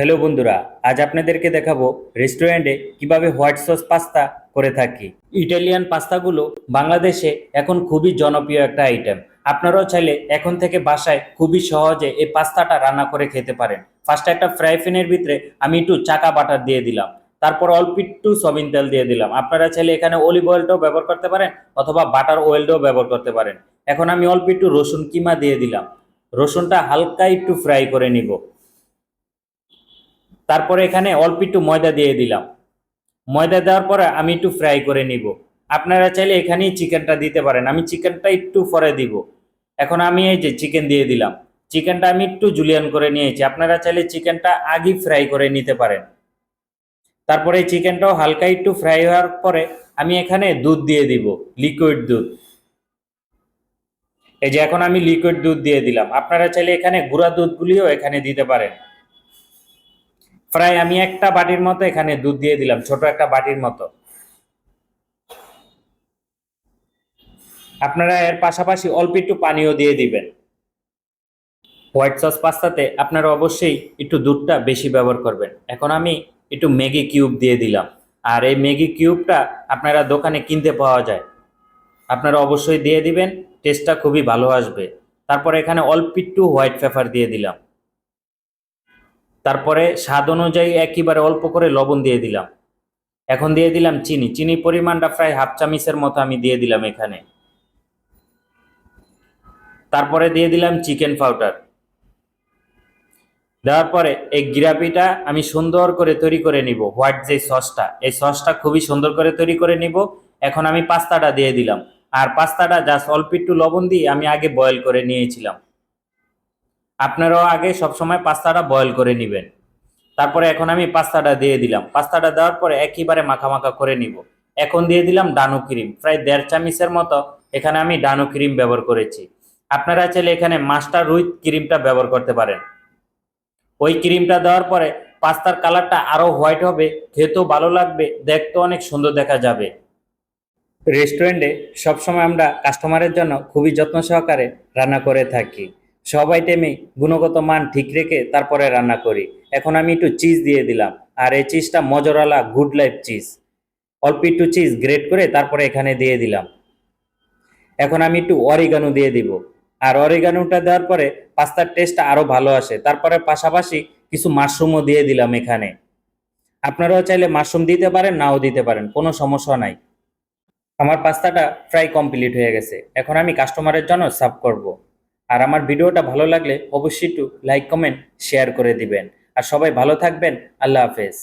Hello বন্ধুরা, আজ আপনাদেরকে দেখাবো রেস্টুরেন্টে কীভাবে হোয়াইট সস পাস্তা করে থাকি। ইটালিয়ান পাস্তাগুলো বাংলাদেশে এখন খুবই জনপ্রিয় একটা আইটেম আপনারাও চাইলে এখন থেকে বাসায় খুবই সহজে এই পাস্তাটা রান্না করে খেতে পারেন। ফার্স্টে একটা ফ্রাই প্যানের ভিতরে আমি একটু চাকা বাটার দিয়ে দিলাম। তারপর অল্প একটু সবিন তেল দিয়ে দিলাম। আপনারা চাইলে এখানে অলিভ অয়েলটাও ব্যবহার করতে পারেন অথবা বাটার অয়েলটাও ব্যবহার করতে পারেন। এখন আমি অল্প একটু রসুন কিমা দিয়ে দিলাম। রসুনটা হালকা একটু ফ্রাই করে নিব। তারপরে এখানে অল্প একটু ময়দা দিয়ে দিলাম। ময়দা দেওয়ার পরে আমি একটু ফ্রাই করে নিব। আপনারা চাইলে এখানেই চিকেনটা দিতে পারেন। আমি চিকেনটা একটু পরে দিব। এখন আমি এই যে চিকেন দিয়ে দিলাম। চিকেনটা আমি একটু জুলিয়ান করে নিয়েছি। আপনারা চাইলে চিকেনটা আগে ফ্রাই করে নিতে পারেন। তারপরে চিকেনটাও হালকা একটু ফ্রাই হওয়ার পরে আমি এখানে দুধ দিয়ে দিব। লিকুইড দুধ। এই যে এখন আমি লিকুইড দুধ দিয়ে দিলাম। আপনারা চাইলে এখানে গুঁড়া দুধগুলিও এখানে দিতে পারেন। প্রায় আমি একটা বাটির মতো এখানে দুধ দিয়ে দিলাম, ছোট একটা বাটির মতো। আপনারা এর পাশাপাশি অল্প একটু পানিও দিয়ে দিবেন। হোয়াইট সস পাস্তাতে আপনারা অবশ্যই একটু দুধটা বেশি ব্যবহার করবেন। এখন আমি একটু ম্যাগি কিউব দিয়ে দিলাম। আর এই ম্যাগি কিউবটা আপনারা দোকানে কিনতে পাওয়া যায়। আপনারা অবশ্যই দিয়ে দিবেন, টেস্টটা খুবই ভালো আসবে। তারপর এখানে অল্প একটু হোয়াইট পেপার দিয়ে দিলাম। তারপরে স্বাদ অনুযায়ী একইবারে অল্প করে লবণ দিয়ে দিলাম। এখন দিয়ে দিলাম চিনি। চিনি পরিমাণটা প্রায় হাফ চামিচের মতো আমি দিয়ে দিলাম এখানে। তারপরে দিয়ে দিলাম চিকেন পাউডার। দেওয়ার পরে এই গ্রাভিটা আমি সুন্দর করে তৈরি করে নিব। হোয়াইট যে সসটা, এই সসটা খুবই সুন্দর করে তৈরি করে নিব। এখন আমি পাস্তাটা দিয়ে দিলাম। আর পাস্তাটা জাস্ট অল্প একটু লবণ দিয়ে আমি আগে বয়েল করে নিয়েছিলাম। আপনারাও আগে সবসময় পাস্তাটা বয়েল করে নেবেন। তারপরে এখন আমি পাস্তাটা দিয়ে দিলাম। পাস্তাটা দেওয়ার পরে একেবারে মাখা মাখা করে নিব। এখন দিয়ে দিলাম ডানো ক্রিম। প্রায় দেড় চামিচের মতো এখানে আমি ডানো ক্রিম ব্যবহার করেছি। আপনারা চাইলে এখানে মাস্টার উইথ ক্রিমটা ব্যবহার করতে পারেন। ওই ক্রিমটা দেওয়ার পরে পাস্তার কালারটা আরও হোয়াইট হবে, খেতেও ভালো লাগবে দেখতে অনেক সুন্দর দেখা যাবে। রেস্টুরেন্টে সবসময় আমরা কাস্টমারের জন্য খুবই যত্ন সহকারে রান্না করে থাকি। সব আইটেমে গুণগত মান ঠিক রেখে তারপরে রান্না করি। এখন আমি একটু চিজ দিয়ে দিলাম। আর এই চিজটা মজরালা গুড লাইফ চিজ অল্প একটু চিজ গ্রেট করে তারপরে এখানে দিয়ে দিলাম। এখন আমি একটু অরিগানো দিয়ে দিব। আর অরিগানোটা দেওয়ার পরে পাস্তার টেস্টটা আরও ভালো আসে। তারপরে পাশাপাশি কিছু মাশরুমও দিয়ে দিলাম এখানে। আপনারাও চাইলে মাশরুম দিতে পারেন, নাও দিতে পারেন, কোনো সমস্যা নাই। আমার পাস্তাটা প্রায় কমপ্লিট হয়ে গেছে। এখন আমি কাস্টমারের জন্য সার্ভ করব। আর আমার ভিডিওটা ভালো লাগলে অবশ্যই একটু লাইক কমেন্ট শেয়ার করে দিবেন। আর সবাই ভালো থাকবেন। আল্লাহ হাফেজ।